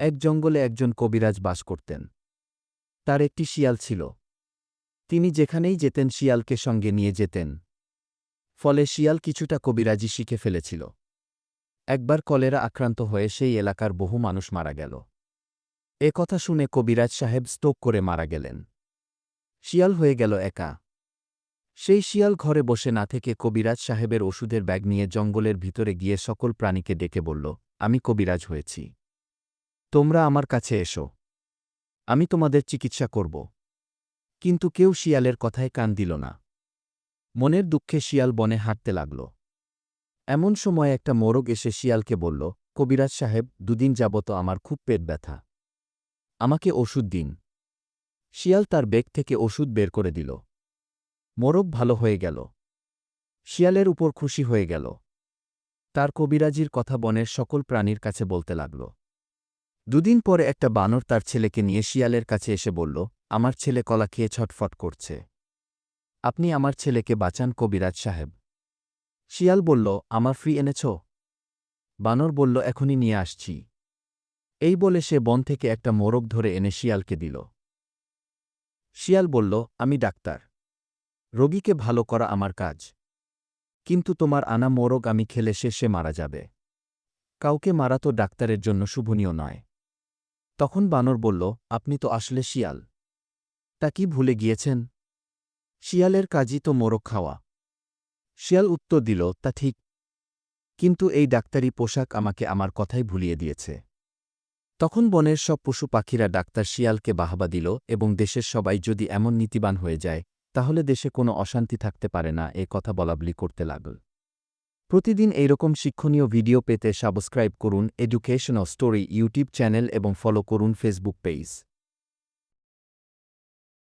এক জঙ্গলে একজন কবিরাজ বাস করতেন। তার একটি শিয়াল ছিল। তিনি যেখানেই যেতেন শিয়ালকে সঙ্গে নিয়ে যেতেন। ফলে শিয়াল কিছুটা কবিরাজি শিখে ফেলেছিল। একবার কলেরা আক্রান্ত হয়ে সেই এলাকার বহু মানুষ মারা গেল। এ কথা শুনে কবিরাজ সাহেব স্টোক করে মারা গেলেন। শিয়াল হয়ে গেল একা। সেই শিয়াল ঘরে বসে না থেকে কবিরাজ সাহেবের ওষুধের ব্যাগ নিয়ে জঙ্গলের ভিতরে গিয়ে সকল প্রাণীকে ডেকে বলল, আমি কবিরাজ হয়েছি। তোমরা আমার কাছে এসো। আমি তোমাদের চিকিৎসা করব। কিন্তু কেউ শিয়ালের কথায় কান দিল না। মনের দুঃখে শিয়াল বনে হাঁটতে লাগল। এমন সময় একটা মোরগ এসে শিয়ালকে বলল, কবিরাজ সাহেব, দুদিন যাবত আমার খুব পেট ব্যথা। আমাকে ওষুধ দিন। শিয়াল তার বেগ থেকে ওষুধ বের করে দিল। মোরগ ভালো হয়ে গেল। শিয়ালের উপর খুশি হয়ে গেল। তার কবিরাজির কথা বনের সকল প্রাণীর কাছে বলতে লাগল। দুদিন পরে একটা বানর তার ছেলেকে নিয়ে শিয়ালের কাছে এসে বলল, আমার ছেলে কলা খেয়ে ছটফট করছে। আপনি আমার ছেলেকে বাঁচান কবিরাজ সাহেব। শিয়াল বলল, আমার ফ্রি এনেছ? বানর বলল, এখনই নিয়ে আসছি। এই বলে সে বন থেকে একটা মোরগ ধরে এনে শিয়ালকে দিল। শিয়াল বলল, আমি ডাক্তার। রোগীকে ভালো করা আমার কাজ। কিন্তু তোমার আনা মোরগ আমি খেলে সে মারা যাবে। কাউকে মারা তো ডাক্তারের জন্য শুভনীয় নয়। তখন বানর বলল, আপনি তো আসলে শিয়াল। তা কি ভুলে গিয়েছেন? শিয়ালের কাজই তো মোরগ খাওয়া। শিয়াল উত্তর দিল, তা ঠিক। কিন্তু এই ডাক্তারি পোশাক আমাকে আমার কথাই ভুলিয়ে দিয়েছে। তখন বনের সব পশু পাখিরা ডাক্তার শিয়ালকে বাহাবা দিল এবং দেশের সবাই যদি এমন নীতিবান হয়ে যায়, তাহলে দেশে কোনো অশান্তি থাকতে পারে না, এ কথা বলাবলি করতে লাগল। প্রতিদিন এইরকম শিক্ষণীয় ভিডিও পেতে সাবস্ক্রাইব করুন এডুকেশনাল স্টোরি ইউটিউব চ্যানেল এবং ফলো করুন ফেসবুক পেজ